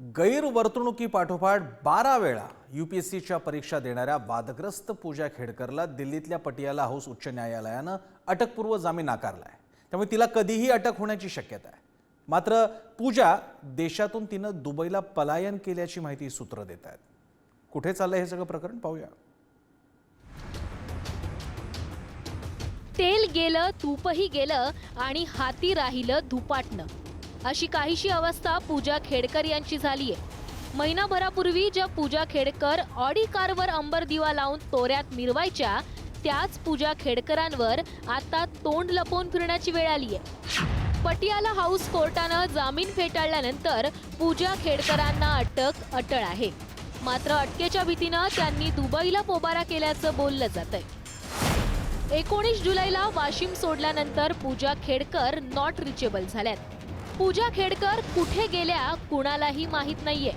गैरवर्तणुकीपाठोपाठ बारा वेळा U P S सीच्या परीक्षा देणाऱ्या वादग्रस्त पूजा खेडकरला दिल्लीतल्या पटियाला हाऊस उच्च न्यायालयानं अटकपूर्व जामीन नाकारलाय. त्यामुळे तिला कधीही अटक होण्याची शक्यता आहे. मात्र पूजा देशातून तिनं दुबईला पलायन केल्याची माहिती सूत्र देत आहेत. कुठे चाललंय हे सगळं प्रकरण? पाहूया. तेल गेलं तूपही गेलं आणि हाती राहिलं धुपाटणं. अशी काहीशी अवस्था पूजा खेडकर यांची झालीय महिनाभरापूर्वी ज्या पूजा खेडकर ऑडी कारवर अंबर दिवा लावून तोऱ्यात मिरवायच्या त्याच पूजा खेडकरांवर आता तोंड लपवून फिरण्याची वेळ आलीय पटियाला हाऊस कोर्टानं जामीन फेटाळल्यानंतर पूजा खेडकरांना अटक अटळ आहे. मात्र अटकेच्या भीतीनं त्यांनी दुबईला पोबारा केल्याचं बोललं जातंय. एकोणीस जुलैला वाशिम सोडल्यानंतर पूजा खेडकर नॉट रिचेबल झाल्यात. पूजा खेडकर कुठे गेल्या कुणालाही माहीत नाहीये.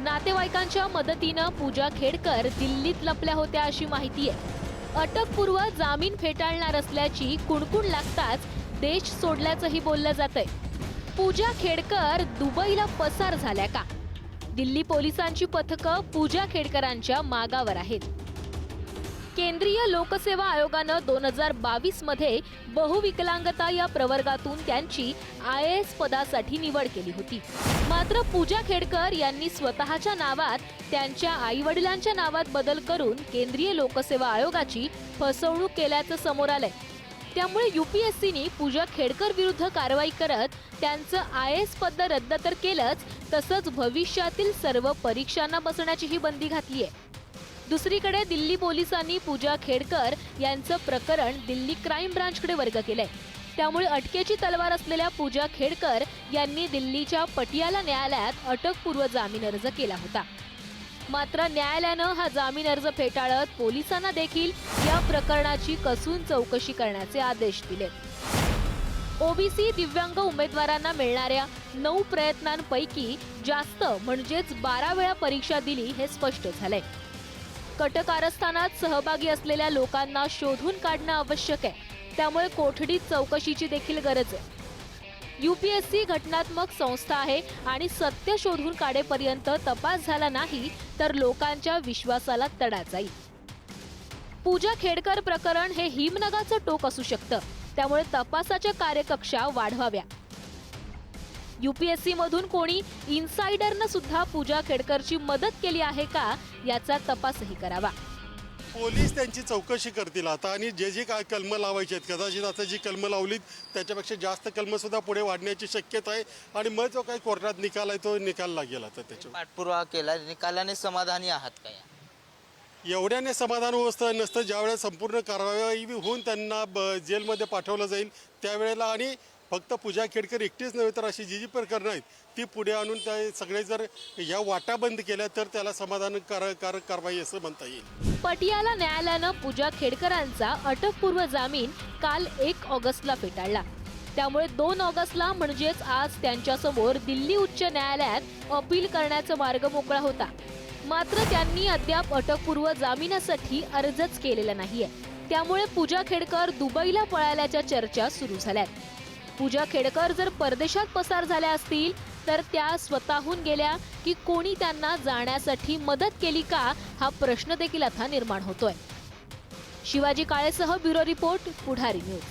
नातेवाईकांच्या मदतीनं पूजा खेडकर दिल्लीत लपल्या होत्या अशी माहिती आहे अटकपूर्व जामीन फेटाळणार असल्याची कुणकुण लागताच देश सोडल्याचंही बोललं जातंय. पूजा खेडकर दुबईला पसार झाल्या का? दिल्ली पोलिसांची पथकं पूजा खेडकरांच्या मागावर आहेत. केंद्रीय लोकसेवा आयोगानं दोन हजार बावीसमध्ये बहुविकलांगता या प्रवर्गातून त्यांची आय एस पदासाठी निवड केली होती. मात्र पूजा खेडकर यांनी स्वतःच्या नावात त्यांच्या आई वडिलांच्या नावात बदल करून केंद्रीय लोकसेवा आयोगाची फसवणूक केल्याचं समोर आलंय. त्यामुळे युपीएससीनी पूजा खेडकर विरुद्ध कारवाई करत त्यांचं आय एस पद रद्द तर केलंच तसंच भविष्यातील सर्व परीक्षांना बसण्याचीही बंदी घातली आहे दुसरीकडे दिल्ली पोलिसांनी पूजा खेडकर यांचं प्रकरण दिल्ली क्राईम ब्रांचकडे वर्ग केलंय. त्यामुळे अटकेची तलवार असलेल्या पूजा खेडकर यांनी दिल्लीच्या पटियाला न्यायालयात अटकपूर्व जामीन अर्ज केला होता. मात्र न्यायालयानं हा जामीन अर्ज फेटाळत पोलिसांना देखील या प्रकरणाची कसून चौकशी करण्याचे आदेश दिले. ओबीसी दिव्यांग उमेदवारांना मिळणाऱ्या नऊ प्रयत्नांपैकी जास्त म्हणजेच बारा वेळा परीक्षा दिली हे स्पष्ट झालंय. कटकारस्थानात सहभागी असलेल्या लोकांना शोधून काढणं आवश्यक आहे. त्यामुळे कोठडी चौकशीची देखील गरज आहे. युपीएससी घटनात्मक संस्था आहे आणि सत्य शोधून काढेपर्यंत तपास झाला नाही तर लोकांच्या विश्वासाला तडा जाईल. पूजा खेडकर प्रकरण हे हिमनगाचं टोक असू शकतं. त्यामुळे तपासाच्या कार्यकक्षा वाढवाव्या. युपीएससी मधून कोणी इन्सायडरनं सुद्धा पूजा खेडकरची मदत केली आहे का याचा तपासही करावा. पोलीस त्यांची चौकशी करतील आता आणि जे जे काय कलमं लावायची आहेत कदाचित आता जी कलमं लावलीत त्याच्यापेक्षा जास्त कलमं सुद्धा पुढे वाढण्याची शक्यता आहे आणि मग जो काही कोर्टात निकाल आहे तो निकाल लागेल आता त्याच्यावर. पाठपुरावा केला निकालाने समाधानी आहात का या? एवढ्याने समाधान होतं नसतं ज्यावेळेस संपूर्ण कारवाई होऊन त्यांना ब- जेलमध्ये पाठवलं जाईल त्यावेळेला आणि फक्त पूजा खेडकर एकटीच नव्हे तर अशी जी जी प्रकरणं आहेत ती पुढे आणून त्या सगळे जर या वाटा बंद केल्या तर त्याला समाधानकारक कारवाई असं म्हणता येईल. पटियाला न्यायालयानं पूजा खेडकरांचा अटकपूर्व जामीन काल एक ऑगस्टला फेटाळला. त्यामुळे दोन ऑगस्टला म्हणजेच आज त्यांच्यासमोर दिल्ली उच्च न्यायालयात अपील करण्याचा मार्ग मोकळा होता. मात्र त्यांनी अद्याप अटकपूर्व जामिनासाठी अर्जच केलेला नाहीये. त्यामुळे पूजा खेडकर दुबईला पळाल्याच्या चर्चा सुरू झाल्यात. पूजा खेडकर जर परदेशात पसार झाल्या असतील तर त्या स्वतःहून गेल्या की कोणी त्यांना जाण्यासाठी मदत केली का हा प्रश्न देखील आता निर्माण होतोय. शिवाजी काळेसह ब्युरो रिपोर्ट पुढारी न्यूज.